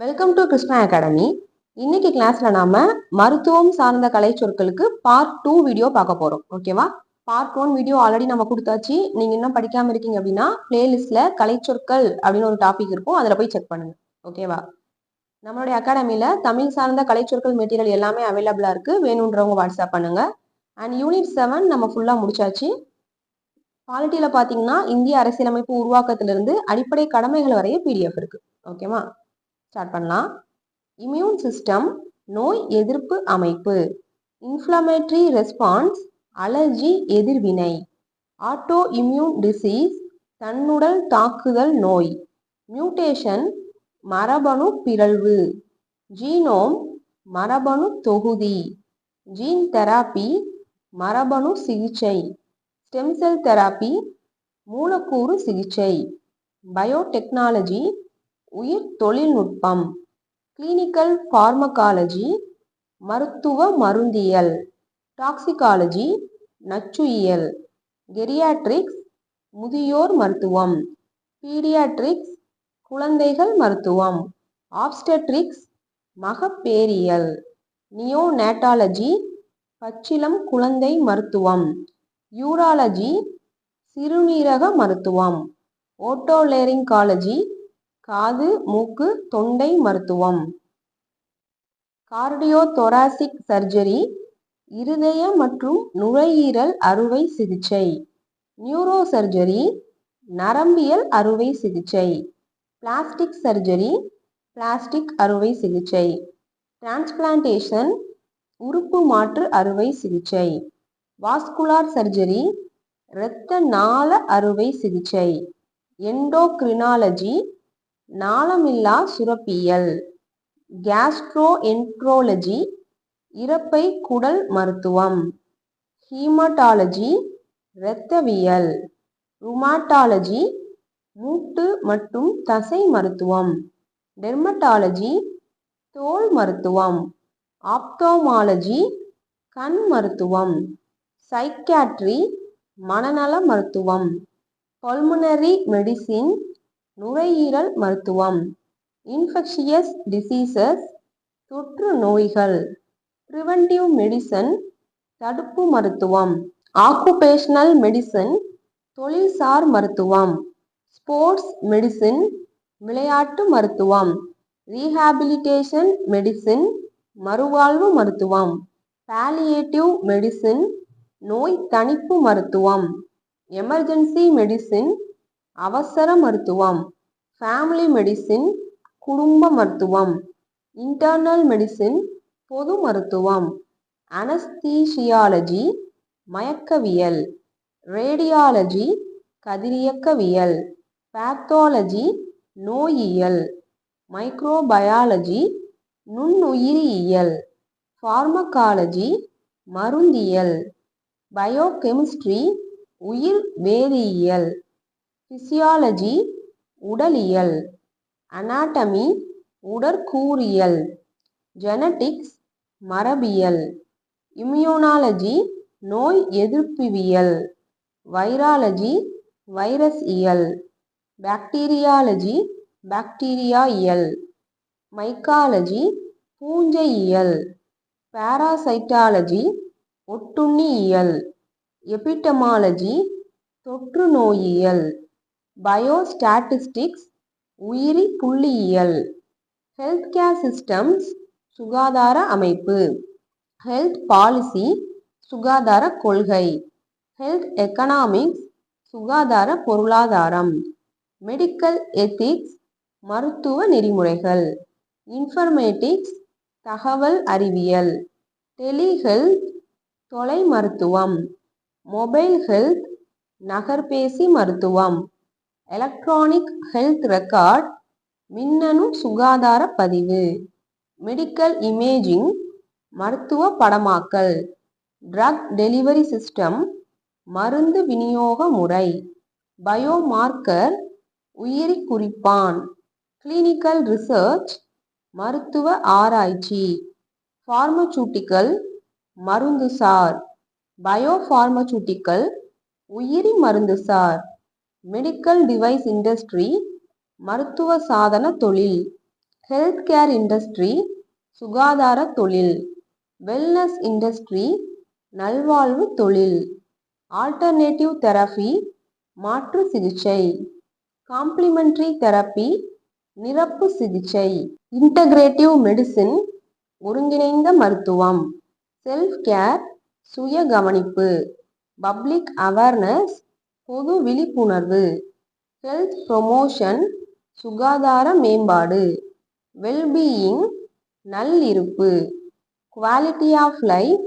Welcome to Krishna academy இன்னைக்கு கிளாஸ்ல நாம மருத்துவம் சார்ந்த கலை சொற்களுக்கு பார்ட் டூ வீடியோ பார்க்க போறோம். ஓகேவா பார்ட் ஒன் வீடியோ ஆல்ரெடி நம்ம கொடுத்தாச்சு. நீங்க இன்னும் படிக்காம இருக்கீங்க அப்படின்னா பிளேலிஸ்ட்ல கலை சொற்கள் அப்படின்னு ஒரு டாபிக் இருக்கும். அதுல போய் செக் பண்ணுங்க. ஓகேவா நம்மளுடைய அகாடமியில தமிழ் சார்ந்த கலை சொற்கள் மெட்டீரியல் எல்லாமே அவைலபிளா இருக்கு. வேணுன்றவங்க வாட்ஸ்அப் பண்ணுங்க. அண்ட் யூனிட் செவன் நம்ம ஃபுல்லா முடிச்சாச்சு. பாலிட்டியில பாத்தீங்கன்னா இந்திய அரசியலமைப்பு உருவாக்கத்திலிருந்து அடிப்படை கடமைகள் வரைய பிடிஎஃப் இருக்கு. ஓகேவா ஸ்டார்ட் பண்ணலாம். இம்யூன் சிஸ்டம் நோய் எதிர்ப்பு அமைப்பு. இன்ஃப்ளமேட்ரி ரெஸ்பான்ஸ் அலர்ஜி எதிர்வினை. ஆட்டோ இம்யூன் டிசீஸ் தன்னுடல் தாக்குதல் நோய். மியூட்டேஷன் மரபணு பிறழ்வு. ஜீனோம் மரபணு தொகுதி. ஜீன் தெராப்பி மரபணு சிகிச்சை. ஸ்டெம் செல் தெராப்பி மூலக்கூறு சிகிச்சை. பயோடெக்னாலஜி உயிர் தொழில்நுட்பம் கிளினிக்கல் பார்மகாலஜி மருத்துவ மருந்தியல். டாக்ஸிகாலஜி நச்சுயியல். கெரியாட்ரிக்ஸ் முதியோர் மருத்துவம். பீடியாட்ரிக்ஸ் குழந்தைகள் மருத்துவம். ஆப்ஸ்டட்ரிக்ஸ் மகப்பேரியல். நியோநேட்டாலஜி பச்சிலம் குழந்தை மருத்துவம். யூராலஜி சிறுநீரக மருத்துவம். ஓட்டோலேரிங்காலஜி காது மூக்கு தொண்டை மருத்துவம். கார்டியோ தொராசிக் சர்ஜரி இருதய மற்றும் நுழையீரல் அறுவை சிகிச்சை. நியூரோ சர்ஜரி நரம்பியல் அறுவை சிகிச்சை. பிளாஸ்டிக் சர்ஜரி பிளாஸ்டிக் அறுவை சிகிச்சை. டிரான்ஸ்பிளான்டேஷன் உறுப்பு மாற்று அறுவை சிகிச்சை. வாஸ்குலார் சர்ஜரி இரத்த நாள அறுவை சிகிச்சை. எண்டோக்ரினாலஜி நாளமில்லா சுரப்பியல். கேஸ்ட்ரோ என்ட்ரோலஜி இறப்பை குடல் மருத்துவம். ஹீமட்டாலஜி இரத்தவியல். ருமாட்டாலஜி மூட்டு மற்றும் தசை மருத்துவம். டெர்மட்டாலஜி தோல் மருத்துவம். ஆப்தோமாலஜி கண் மருத்துவம். சைக்காட்ரி மனநல மருத்துவம். பல்முனரி மெடிசின் நுரையீரல் மருத்துவம் இன்ஃபெக்ஷியஸ் டிசீசஸ் தொற்று நோய்கள் ப்ரிவென்டிவ் மெடிசன் தடுப்பு மருத்துவம் ஆக்குபேஷனல் மெடிசன் தொழில்சார் மருத்துவம் ஸ்போர்ட்ஸ் மெடிசின் விளையாட்டு மருத்துவம் ரீஹாபிலிட்டேஷன் மெடிசின் மறுவாழ்வு மருத்துவம் பாலியேட்டிவ் மெடிசின் நோய் தணிப்பு மருத்துவம் எமர்ஜென்சி மெடிசின் அவசர மருத்துவம். ஃபேமிலி மெடிசின் குடும்ப மருத்துவம். இன்டர்னல் மெடிசின் பொது மருத்துவம். அனஸ்தீஷியாலஜி மயக்கவியல். ரேடியாலஜி கதிரியக்கவியல். பேத்தாலஜி நோயியல். மைக்ரோபயாலஜி நுண்ணுயிரியல். ஃபார்மகாலஜி மருந்தியல். பயோகெமிஸ்ட்ரி உயிர் வேதியியல். பிசியாலஜி உடலியல். அனாட்டமி உடற்கூறியல். ஜெனட்டிக்ஸ் மரபியல். இம்யூனாலஜி நோய் எதிர்ப்பிவியல் வைராலஜி வைரஸ் இயல் பாக்டீரியாலஜி பாக்டீரியா இயல் மைக்காலஜி பூஞ்சை இயல் பாராசைட்டாலஜி ஒட்டுண்ணியியல். எபிட்டமாலஜி தொற்று நோயியல் பயோஸ்டாட்டிஸ்டிக்ஸ் உயிரி புள்ளியியல். ஹெல்த் கேர் சிஸ்டம்ஸ் சுகாதார அமைப்பு. ஹெல்த் பாலிசி சுகாதார கொள்கை. ஹெல்த் எக்கனாமிக்ஸ் சுகாதார பொருளாதாரம். மெடிக்கல் எத்திக்ஸ் மருத்துவ நெறிமுறைகள். இன்ஃபர்மேட்டிக்ஸ் தகவல் அறிவியல். டெலிஹெல்த் தொலை மருத்துவம். மொபைல் ஹெல்த் நகர்பேசி மருத்துவம். எலக்ட்ரானிக் ஹெல்த் ரெக்கார்ட் மின்னணு சுகாதார பதிவு. மெடிக்கல் இமேஜிங் மருத்துவ படமாக்கல். ட்ரக் டெலிவரி சிஸ்டம் மருந்து விநியோக முறை. பயோமார்க்கர் உயிரி குறிப்பான். கிளினிக்கல் ரிசர்ச் மருத்துவ ஆராய்ச்சி. ஃபார்மசூட்டிக்கல் மருந்துசார். பயோஃபார்மசூட்டிக்கல் உயிரி மருந்துசார். மெடிக்கல் டிவைஸ் இண்டஸ்ட்ரி மருத்துவ சாதன தொழில் ஹெல்த் கேர் இண்டஸ்ட்ரி சுகாதார தொழில் வெல்னஸ் இண்டஸ்ட்ரி நல்வாழ்வு தொழில் ஆல்டர்னேட்டிவ் தெரபி மாற்று சிகிச்சை காம்ப்ளிமெண்ட்ரி தெரப்பி நிரப்பு சிகிச்சை இன்டகிரேட்டிவ் மெடிசின் ஒருங்கிணைந்த மருத்துவம் செல்ஃப் கேர் சுய கவனிப்பு பப்ளிக் அவேர்னஸ் பொது விழிப்புணர்வு ஹெல்த் ப்ரொமோஷன் சுகாதார மேம்பாடு வெல்பீயிங் நல்லிருப்பு குவாலிட்டி ஆஃப் லைஃப்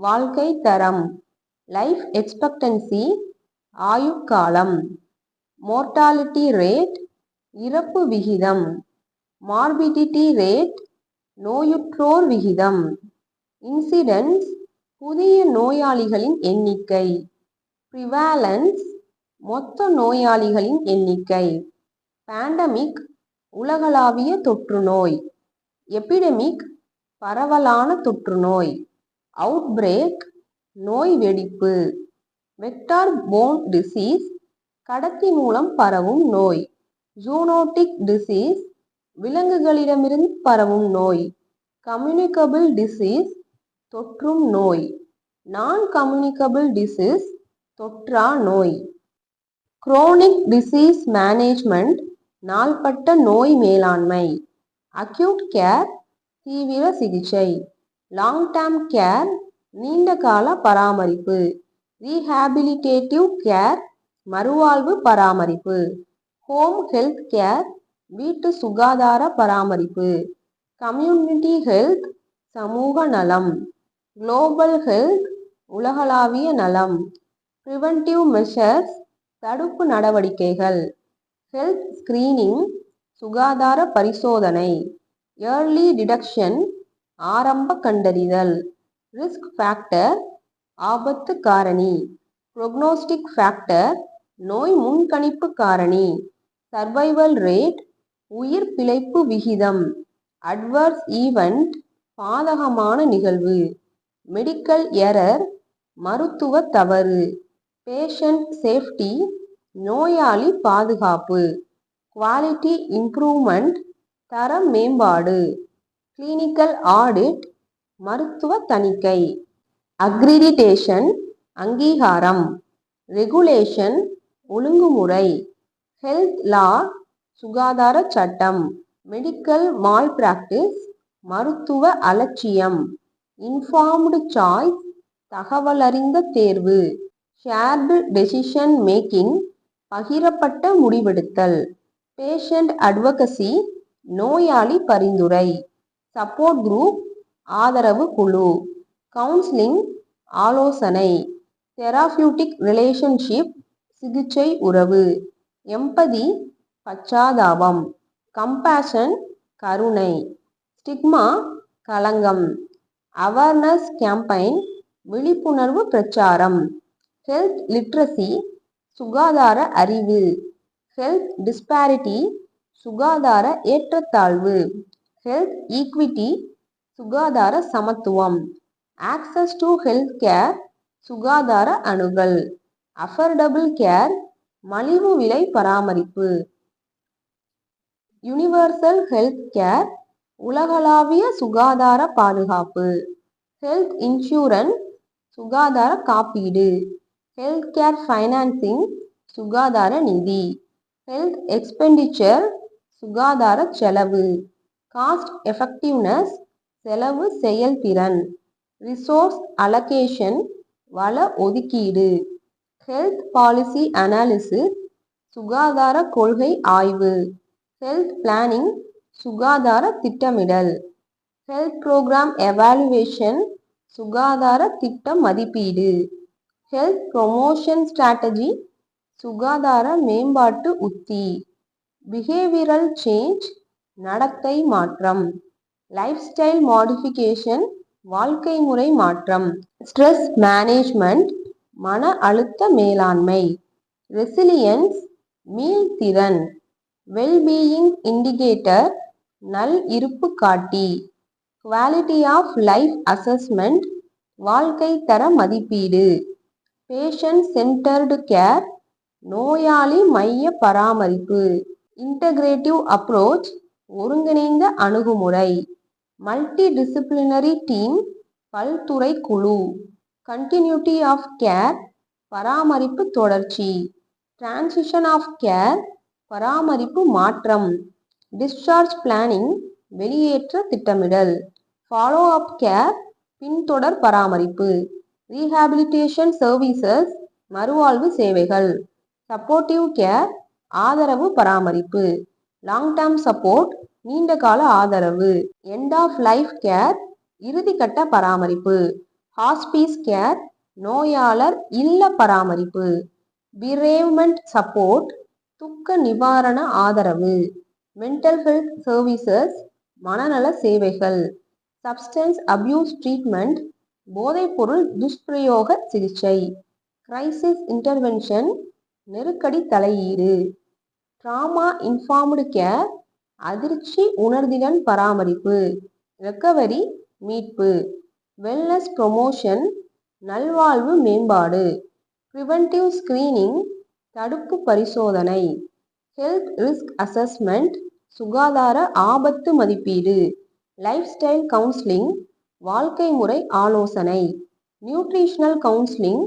வாழ்க்கை தரம் லைஃப் எக்ஸ்பெக்டன்சி ஆயுட்காலம் மோர்டாலிட்டி ரேட் இறப்பு விகிதம் மார்பிடிட்டி ரேட் நோயுற்றோர் விகிதம் இன்சிடென்ட்ஸ் புதிய நோயாளிகளின் எண்ணிக்கை ப்ரிவாலன்ஸ் மொத்த நோயாளிகளின் எண்ணிக்கை. பேண்டமிக் உலகளாவிய தொற்றுநோய். எபிடமிக் பரவலான தொற்றுநோய். அவுட்பிரேக் நோய் வெடிப்பு. வெக்டார் போன் டிசீஸ் கடத்தி மூலம் பரவும் நோய். ஜூனோட்டிக் டிசீஸ் விலங்குகளிடமிருந்து பரவும் நோய். கம்யூனிகபிள் டிசீஸ் தொற்றும் நோய். நான் கம்யூனிகபிள் டிசீஸ் தொற்றா நோய். குரோனிக் டிசீஸ் மேனேஜ்மெண்ட் நாள்பட்ட நோய் மேலாண்மை அக்யூட் கேர் தீவிர சிகிச்சை லாங் டேர்ம் கேர் நீண்ட கால பராமரிப்பு ரீஹாபிலிட்டேட்டிவ் கேர் மறுவாழ்வு பராமரிப்பு ஹோம் ஹெல்த் கேர் வீட்டு சுகாதார பராமரிப்பு கம்யூனிட்டி ஹெல்த் சமூக நலம் குளோபல் ஹெல்த் உலகளாவிய நலம் ப்ரிவென்டிவ் மெஷர்ஸ் தடுப்பு நடவடிக்கைகள். ஹெல்த் ஸ்கிரீனிங் சுகாதார பரிசோதனை ஏர்லி டிடக்ஷன் ஆரம்ப கண்டறிதல் ரிஸ்க் ஃபேக்டர் ஆபத்து காரணி ப்ரொக்னோஸ்டிக் ஃபேக்டர் நோய் முன்கணிப்பு காரணி சர்வைவல் ரேட் உயிர் பிழைப்பு விகிதம் அட்வர்ஸ் ஈவெண்ட் பாதகமான நிகழ்வு மெடிக்கல் எரர் மருத்துவ தவறு. பேஷண்ட் சேஃப்டி நோயாளி பாதுகாப்பு குவாலிட்டி இம்ப்ரூவ்மெண்ட் தர மேம்பாடு கிளினிக்கல் ஆடிட் மருத்துவ தணிக்கை அக்ரிடிடேஷன் அங்கீகாரம் ரெகுலேஷன் ஒழுங்குமுறை ஹெல்த் லா சுகாதார சட்டம் மெடிக்கல் மால் பிராக்டிஸ் மருத்துவ அலட்சியம் இன்ஃபார்ம்டு சாய்ஸ் தகவலறிந்த தேர்வு. ஷேர்டு டெசிஷன் மேக்கிங் பகிரப்பட்ட முடிவெடுத்தல். பேஷண்ட் அட்வொகசி நோயாளி பரிந்துரை. சப்போர்ட் குரூப் ஆதரவு குழு. கவுன்சிலிங் ஆலோசனை. தெராபியூட்டிக் ரிலேஷன்ஷிப் சிகிச்சை உறவு. எம்பதி பச்சாதாபம். கம்பேஷன் கருணை. ஸ்டிக்மா களங்கம். அவேர்னஸ் கேம்பெயின் விழிப்புணர்வு பிரச்சாரம். ஹெல்த் லிட்ரஸி சுகாதார அறிவு. ஹெல்த் டிஸ்பாரிட்டி சுகாதார ஏற்றத்தாழ்வு. ஹெல்த் ஈக்விட்டி சுகாதார சமத்துவம். ஆக்சஸ் டு ஹெல்த் கேர் சுகாதார அணுகல். அஃபர்டபுள் கேர் மலிவு விலை பராமரிப்பு. யுனிவர்சல் ஹெல்த் கேர் உலகளாவிய சுகாதார பாதுகாப்பு. ஹெல்த் இன்சூரன்ஸ் சுகாதார காப்பீடு. ஹெல்த் கேர் ஃபைனான்சிங் சுகாதார நிதி. ஹெல்த் எக்ஸ்பெண்டிச்சர் சுகாதார செலவு. காஸ்ட் எஃபெக்டிவ்னஸ் செலவு செயல்திறன். ரிசோர்ஸ் அலகேஷன் வள ஒதுக்கீடு. ஹெல்த் பாலிசி அனாலிசிஸ் சுகாதார கொள்கை ஆய்வு. ஹெல்த் பிளானிங் சுகாதார திட்டமிடல். ஹெல்த் ப்ரோக்ராம் எவாலுவேஷன் சுகாதார திட்ட மதிப்பீடு. ஹெல்த் ப்ரொமோஷன் ஸ்ட்ராட்டஜி சுகாதார மேம்பாட்டு உத்தி பிஹேவியரல் சேஞ்ச் நடத்தை மாற்றம் லைஃப் ஸ்டைல் மாடிஃபிகேஷன் வாழ்க்கை முறை மாற்றம் ஸ்ட்ரெஸ் மேனேஜ்மெண்ட் மன அழுத்த மேலாண்மை ரெசிலியன்ஸ் மீள்திறன் வெல்பீயிங் இண்டிகேட்டர் நல் இருப்பு காட்டி குவாலிட்டி ஆஃப் லைஃப் அசஸ்மெண்ட் வாழ்க்கை தர மதிப்பீடு. பேஷண்ட் சென்டர்டு கேர் நோயாளி மைய பராமரிப்பு இன்டகிரேட்டிவ் அப்ரோச் ஒருங்கிணைந்த அணுகுமுறை மல்டி டிசிப்ளினரி டீம் பல்துறை குழு கண்டினியூட்டி ஆஃப் கேர் பராமரிப்பு தொடர்ச்சி டிரான்சிஷன் ஆஃப் கேர் பராமரிப்பு மாற்றம் டிஸ்சார்ஜ் பிளானிங் வெளியேற்ற திட்டமிடல் ஃபாலோ அப் கேர் பின்தொடர் பராமரிப்பு. ரீஹாபிலிட்டேஷன் சர்வீசஸ் மறுவாழ்வு சேவைகள் சப்போர்ட்டிவ் கேர் ஆதரவு பராமரிப்பு லாங் டேர்ம் சப்போர்ட் நீண்ட கால ஆதரவு எண்ட் ஆஃப் லைஃப் கேர் இறுதிக்கட்ட பராமரிப்பு ஹாஸ்பீஸ் கேர் நோயாளர் இல்ல பராமரிப்பு பிரேவ்மெண்ட் சப்போர்ட் துக்க நிவாரண ஆதரவு மென்டல் ஹெல்த் சர்வீசஸ் மனநல சேவைகள் சப்ஸ்டன்ஸ் அபியூஸ் ட்ரீட்மெண்ட் போதைப்பொருள் துஷ்பிரயோக சிகிச்சை. கிரைசிஸ் இன்டர்வென்ஷன் நெருக்கடி தலையீடு. ட்ராமா இன்ஃபார்ம்டு கேர் அதிர்ச்சி உணர்திறன் பராமரிப்பு. ரெக்கவரி மீட்பு. வெல்னஸ் ப்ரொமோஷன் நல்வாழ்வு மேம்பாடு. ப்ரிவென்டிவ் ஸ்கிரீனிங் தடுப்பு பரிசோதனை. ஹெல்த் ரிஸ்க் அசஸ்மெண்ட் சுகாதார ஆபத்து மதிப்பீடு. லைஃப் ஸ்டைல் கவுன்சிலிங் வாழ்க்கை முறை ஆலோசனை. நியூட்ரிஷனல் கவுன்சிலிங்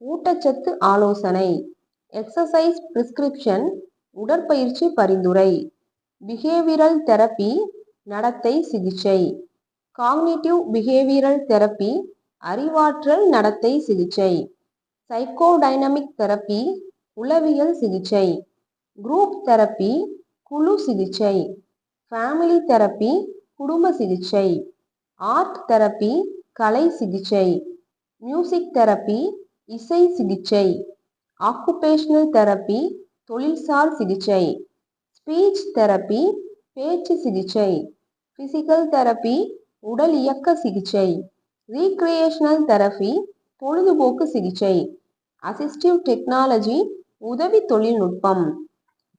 ஊட்டச்சத்து ஆலோசனை. எக்ஸசைஸ் பிரிஸ்கிரிப்ஷன் உடற்பயிற்சி பரிந்துரை. பிஹேவியரல் தெரப்பி நடத்தை சிகிச்சை. காக்னிட்டிவ் பிஹேவியரல் தெரப்பி அறிவாற்றல் நடத்தை சிகிச்சை. சைக்கோடைனமிக் தெரப்பி உளவியல் சிகிச்சை. குரூப் தெரப்பி குழு சிகிச்சை. ஃபேமிலி தெரப்பி குடும்ப சிகிச்சை. ஆர்ட் தெரப்பி கலை சிகிச்சை மியூசிக் தெரப்பி இசை சிகிச்சை ஆக்குபேஷனல் தெரப்பி தொழில்சார் சிகிச்சை ஸ்பீச் தெரப்பி பேச்சு சிகிச்சை பிசிக்கல் தெரப்பி உடல் இயக்க சிகிச்சை ரீக்ரியேஷனல் தெரப்பி பொழுதுபோக்கு சிகிச்சை அசிஸ்டிவ் டெக்னாலஜி உதவி தொழில்நுட்பம்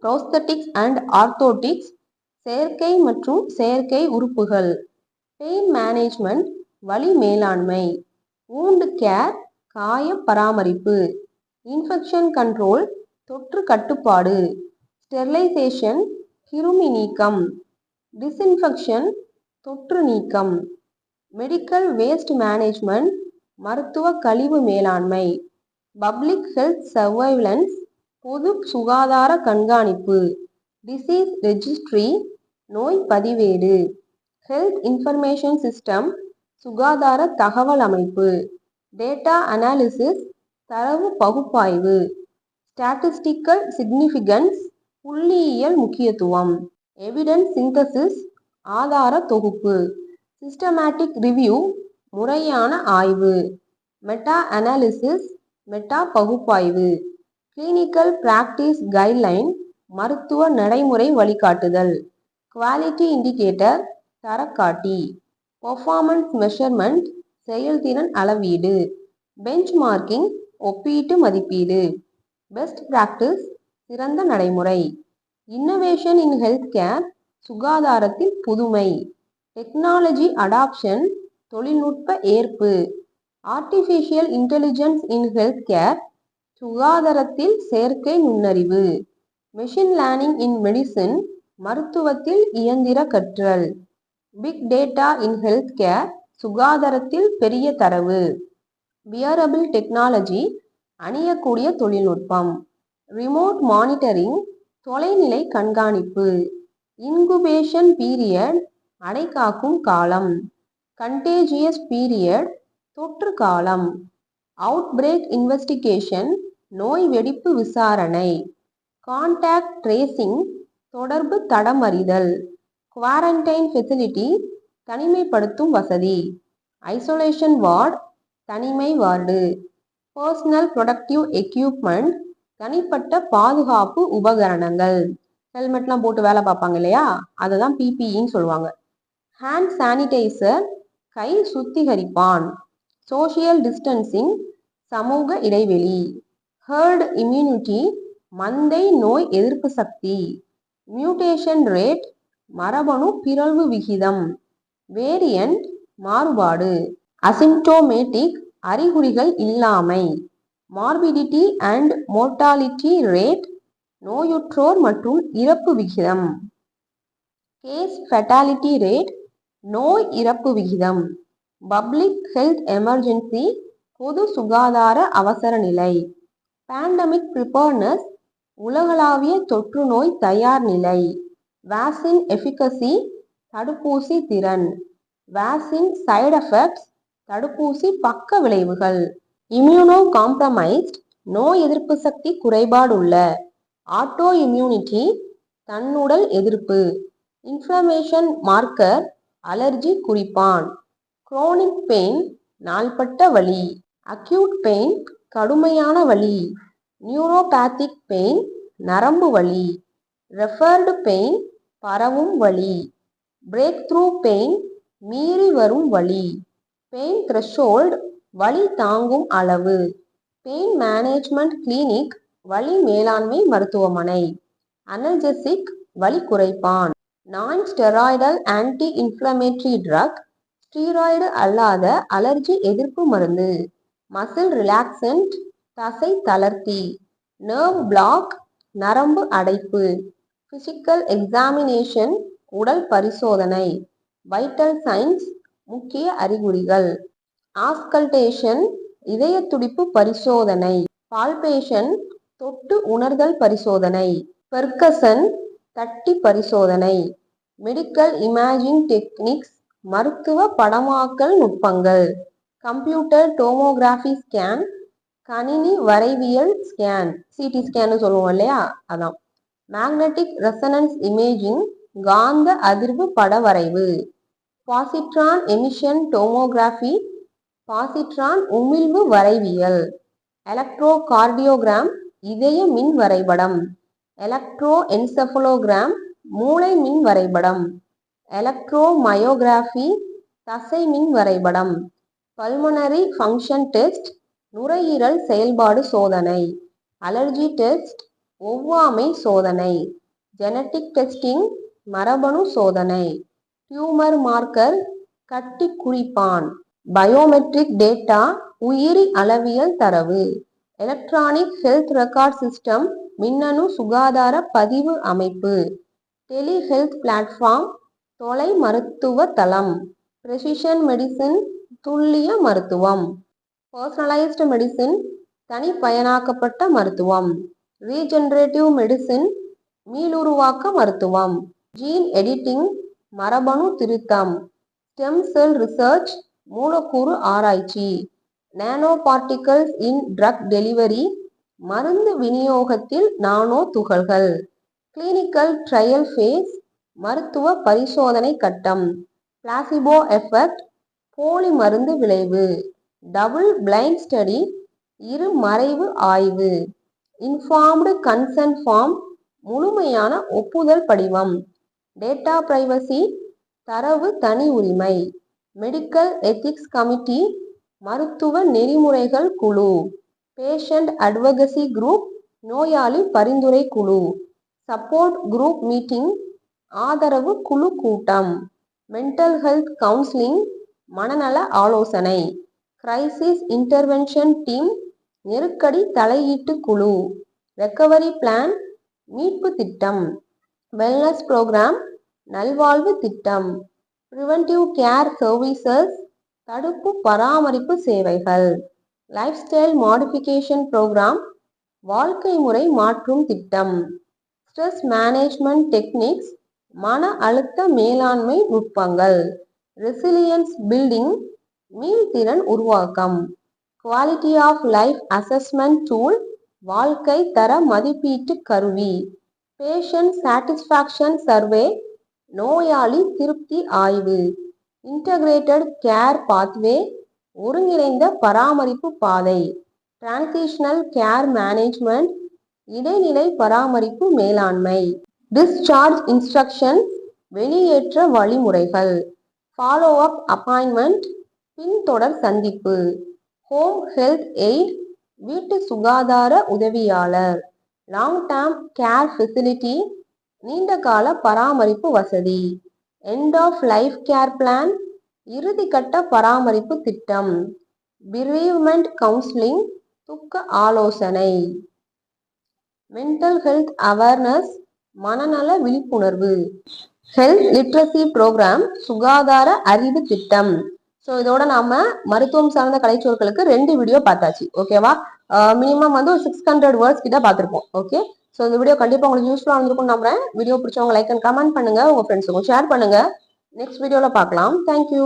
ப்ரோஸ்தட்டிக்ஸ் அண்ட் ஆர்த்தோட்டிக்ஸ் செயற்கை மற்றும் செயற்கை உறுப்புகள். பெயின் மேனேஜ்மெண்ட் வலி மேலாண்மை ஊண்டு கேர் காய பராமரிப்பு இன்ஃபெக்ஷன் கண்ட்ரோல் தொற்று கட்டுப்பாடு ஸ்டெர்லைசேஷன் கிருமி நீக்கம் டிஸ்இன்ஃபெக்ஷன் தொற்று நீக்கம் மெடிக்கல் வேஸ்ட் மேனேஜ்மெண்ட் மருத்துவ கழிவு மேலாண்மை பப்ளிக் ஹெல்த் சர்வைலன்ஸ் பொது சுகாதார கண்காணிப்பு டிசீஸ் ரெஜிஸ்ட்ரி நோய் பதிவேடு. ஹெல்த் இன்ஃபர்மேஷன் சிஸ்டம் சுகாதார தகவல் அமைப்பு. டேட்டா அனாலிசிஸ் தரவு பகுப்பாய்வு. ஸ்டாட்டிஸ்டிக்கல் சிக்னிஃபிகன்ஸ் புள்ளியியல் முக்கியத்துவம். எவிடன்ஸ் சிந்தசிஸ் ஆதார தொகுப்பு. சிஸ்டமேட்டிக் ரிவ்யூ முறையான ஆய்வு. மெட்டா அனாலிசிஸ் மெட்டா பகுப்பாய்வு. கிளினிக்கல் பிராக்டிஸ் கைட்லைன் மருத்துவ நடைமுறை வழிகாட்டுதல். குவாலிட்டி இண்டிகேட்டர் தரக்காட்டி. பர்ஃபார்மன்ஸ் மெஷர்மெண்ட் செயல்திறன் அளவீடு. பெஞ்ச் மார்க்கிங் ஒப்பீட்டு மதிப்பீடு. பெஸ்ட் பிராக்டிஸ் சிறந்த நடைமுறை. இன்னோவேஷன் இன் ஹெல்த் கேர் சுகாதாரத்தில் புதுமை. டெக்னாலஜி அடாப்ஷன் தொழில்நுட்ப ஏற்பு. Artificial intelligence in health care சுகாதாரத்தில் செயற்கை நுண்ணறிவு. மெஷின் லேர்னிங் இன் மெடிசின் மருத்துவத்தில் இயந்திர கற்றல். Big data in health care சுகாதாரத்தில் பெரிய தரவு. வியரபிள் டெக்னாலஜி அணியக்கூடிய தொழில்நுட்பம். ரிமோட் மானிட்டரிங் தொலைநிலை கண்காணிப்பு. இன்குபேஷன் பீரியட் அடைகாக்கும் காலம். கண்டேஜியஸ் பீரியட் தொற்று காலம். அவுட் பிரேக் இன்வெஸ்டிகேஷன் நோய் வெடிப்பு விசாரணை. கான்டாக்ட் ட்ரேசிங் தொடர்பு தடமறிதல். குவாரண்டைன் ஃபெசிலிட்டி தனிமைப்படுத்தும் வசதி. ஐசோலேஷன் வார்டு தனிமை வார்டு பர்சனல் ப்ரொடக்டிவ் எக்யூப்மெண்ட் தனிப்பட்ட பாதுகாப்பு உபகரணங்கள். ஹெல்மெட்லாம் போட்டு வேலை பார்ப்பாங்க இல்லையா? அதை தான் பிபிஇன்னு சொல்லுவாங்க. ஹேண்ட் சானிடைசர் கை சுத்திகரிப்பான். சோஷியல் டிஸ்டன்சிங் சமூக இடைவெளி. ஹர்ட் இம்யூனிட்டி மந்தை நோய் எதிர்ப்பு சக்தி. மியூட்டேஷன் ரேட் மரபணு பிறழ்வு விகிதம். வேரியன்ட் மாறுபாடு. அசிம்டோமேட்டிக் அறிகுறிகள் இல்லாமை. மார்பிடிட்டி அண்ட் மோர்டாலிட்டி ரேட் நோயுற்றோர் மற்றும் இறப்பு விகிதம். கேஸ் ஃபெட்டாலிட்டி ரேட் நோய் இறப்பு விகிதம். பப்ளிக் ஹெல்த் எமர்ஜென்சி பொது சுகாதார அவசர நிலை. பேண்டமிக் ப்ரிப்பர்னஸ் உலகளாவிய தொற்று நோய் தயார் நிலை. வேக்சின் எஃபிகசி தடுப்பூசி திறன். வேக்சின் சைடு எஃபெக்ட்ஸ் தடுப்பூசி பக்க விளைவுகள். இம்யூனோ காம்ப்ரமைஸ்ட் நோய் எதிர்ப்பு சக்தி குறைபாடுள்ள. ஆட்டோ இம்யூனிட்டி தன்னுடல் எதிர்ப்பு. இன்ஃப்ளமேஷன் மார்க்கர் அலர்ஜி குறிப்பான். குரோனிக் பெயின் நாள்பட்ட வலி. அக்யூட் பெயின் கடுமையான வலி. நியூரோபேத்திக் பெயின் நரம்பு வலி. ரெஃபர்டு பெயின் பரவும் வலி பிரேக் த்ரூ பெயின் மீறி வரும் வலி பெயின் த்ரெஷோல்டு வலி தாங்கும் அளவு. பெயின் மேனேஜ்மெண்ட் கிளினிக் வலி மேலாண்மை மருத்துவமனை. அனல்ஜெசிக் வலி குறைப்பான். Non steroidal anti inflammatory drug steroid அல்லாத அலர்ஜி எதிர்ப்பு மருந்து. மசில் ரிலாக்சன்ட் தசை தளர்த்தி. நர்வ் பிளாக் நரம்பு அடைப்பு. பிசிக்கல் எக்ஸாமினேஷன் உடல் பரிசோதனை வைட்டல் சைன்ஸ் முக்கிய அறிகுறிகள் ஆஸ்கல்டேஷன் இதய துடிப்பு பரிசோதனை பால்பேஷன் தொட்டு உணர்தல் பரிசோதனை பெர்கசன் தட்டி பரிசோதனை மெடிக்கல் இமேஜிங் டெக்னிக்ஸ் மருத்துவ படமாக்கல் நுட்பங்கள் கம்ப்யூட்டர் டோமோகிராஃபி ஸ்கேன் கணினி வரைவியல் ஸ்கேன் சிடி ஸ்கேன்னு சொல்லுவோம் இல்லையா? அதான். மேக்னெட்டிக் ரெசனன்ஸ் இமேஜிங் காந்த அதிர்வு பட வரைவு. பாசிட்ரான் எமிஷன் டோமோகிராஃபி பாசிட்ரான் உமிழ்வு வரைவியல். எலக்ட்ரோ கார்டியோகிராம் இதய மின் வரைபடம். எலக்ட்ரோ என்செஃபலோகிராம் மூளை மின் வரைபடம். எலக்ட்ரோ மயோகிராஃபி தசை மின் வரைபடம். பல்மனரி ஃபங்க்ஷன் டெஸ்ட் நுரையீரல் செயல்பாடு சோதனை. அலர்ஜி டெஸ்ட் ஒவ்வாமை சோதனை. ஜெனட்டிக் டெஸ்டிங் மரபணு சோதனை. டியூமர் மார்க்கர் கட்டி குறிப்பான் பயோமெட்ரிக் டேட்டா உயிரி அளவியல் தரவு. எலக்ட்ரானிக் ஹெல்த் ரெக்கார்ட் சிஸ்டம் மின்னணு சுகாதார பதிவு அமைப்பு. டெலி ஹெல்த் பிளாட்ஃபார்ம் தொலை மருத்துவ தளம். ப்ரெசிஷன் மெடிசின் துல்லிய மருத்துவம். பர்சனலைஸ்டு மெடிசின் தனிப்பயனாக்கப்பட்ட மருத்துவம். ரீஜென்ரேட்டிவ் மெடிசின் மீளுருவாக்க மருத்துவம். ஜீன் எடிட்டிங் மரபணு திருத்தம். ஸ்டெம் செல் ரிசர்ச் மூலக்கூறு ஆராய்ச்சி. Nanoparticles in drug delivery மருந்து விநியோகத்தில் நானோ துகள்கள். கிளினிக்கல் ட்ரையல் ஃபேஸ் மருத்துவ பரிசோதனை கட்டம். பிளாசிபோ எஃபெக்ட் போலி மருந்து விளைவு. டபுள் பிளைண்ட் ஸ்டடி இரு மறைவு ஆய்வு. இன்ஃபார்ம்டு கன்சென்ட் ஃபார்ம் முழுமையான ஒப்புதல் படிவம். டேட்டா பிரைவசி தரவு தனி உரிமை. மெடிக்கல் எத்திக்ஸ் கமிட்டி மருத்துவ நெறிமுறைகள் குழு. பேஷண்ட் அட்வகசி குரூப் நோயாளி பரிந்துரை குழு. சப்போர்ட் குரூப் மீட்டிங் ஆதரவு குழு கூட்டம். மென்டல் ஹெல்த் கவுன்சிலிங் மனநல ஆலோசனை. கிரைசிஸ் இன்டர்வென்ஷன் டீம் நெருக்கடி தலையீட்டு குழு ரெக்கவரி பிளான் மீட்பு திட்டம் வெல்னஸ் ப்ரோக்ராம் நல்வாழ்வு திட்டம் ப்ரிவென்டிவ் கேர் சர்வீசஸ் தடுப்பு பராமரிப்பு சேவைகள் லைஃப் ஸ்டைல் மாடிஃபிகேஷன் ப்ரோக்ராம் வாழ்க்கை முறை மாற்றும் திட்டம் ஸ்ட்ரெஸ் மேனேஜ்மெண்ட் டெக்னிக்ஸ் மன அழுத்த மேலாண்மை நுட்பங்கள் ரெசிலியன்ஸ் பில்டிங் மீள்திறன் உருவாக்கம். Quality of life assessment tool வாழ்க்கை தர மதிப்பீட்டு கருவி. பேஷண்ட் சாட்டிஸ்ஃபேக்ஷன் சர்வே நோயாளி திருப்தி ஆய்வு. இன்டகிரேட்டட் கேர் பாத்வே ஒருங்கிணைந்த பராமரிப்பு பாதை. டிரான்சிஷனல் கேர் மேனேஜ்மெண்ட் இடைநிலை பராமரிப்பு மேலாண்மை. டிஸ்சார்ஜ் இன்ஸ்ட்ரக்ஷன் வெளியேற்ற வழிமுறைகள். ஃபாலோ அப் அப்பாயின்மெண்ட் பின்தொடர் சந்திப்பு. ஹோம் ஹெல்த் எய்ட் வீட்டு சுகாதார உதவியாளர். லாங் டேர்ம் கேர் ஃபெசிலிட்டி நீண்டகால பராமரிப்பு வசதி. End of life care plan இறுதிக்கட்ட பராமரிப்பு திட்டம். பிரீவ்மெண்ட் கவுன்சிலிங் துக்க ஆலோசனை. மென்டல் ஹெல்த் அவேர்னஸ் மனநல விழிப்புணர்வு. ஹெல்த் லிட்ரஸி ப்ரோக்ராம் சுகாதார அறிவு திட்டம். ஸோ இதோட நாம மருத்துவம் சார்ந்த கலைச்சொற்களுக்கு ரெண்டு வீடியோ பார்த்தாச்சு. ஓகேவா மினிமம் வந்து ஒரு சிக்ஸ் ஹண்ட்ரட் வேர்ட்ஸ் கிட்ட பார்த்துருப்போம். ஓகே ஸோ இந்த வீடியோ கண்டிப்பாக உங்களுக்கு யூஸ்ஃபுல்லாக இருந்திருக்கும் நம்புறேன். வீடியோ பிடிச்சவங்க லைக் அண்ட் கமெண்ட் பண்ணுங்க. உங்க ஃப்ரெண்ட்ஸுக்கும் ஷேர் பண்ணுங்க. நெக்ஸ்ட் வீடியோவில் பார்க்கலாம். தேங்க்யூ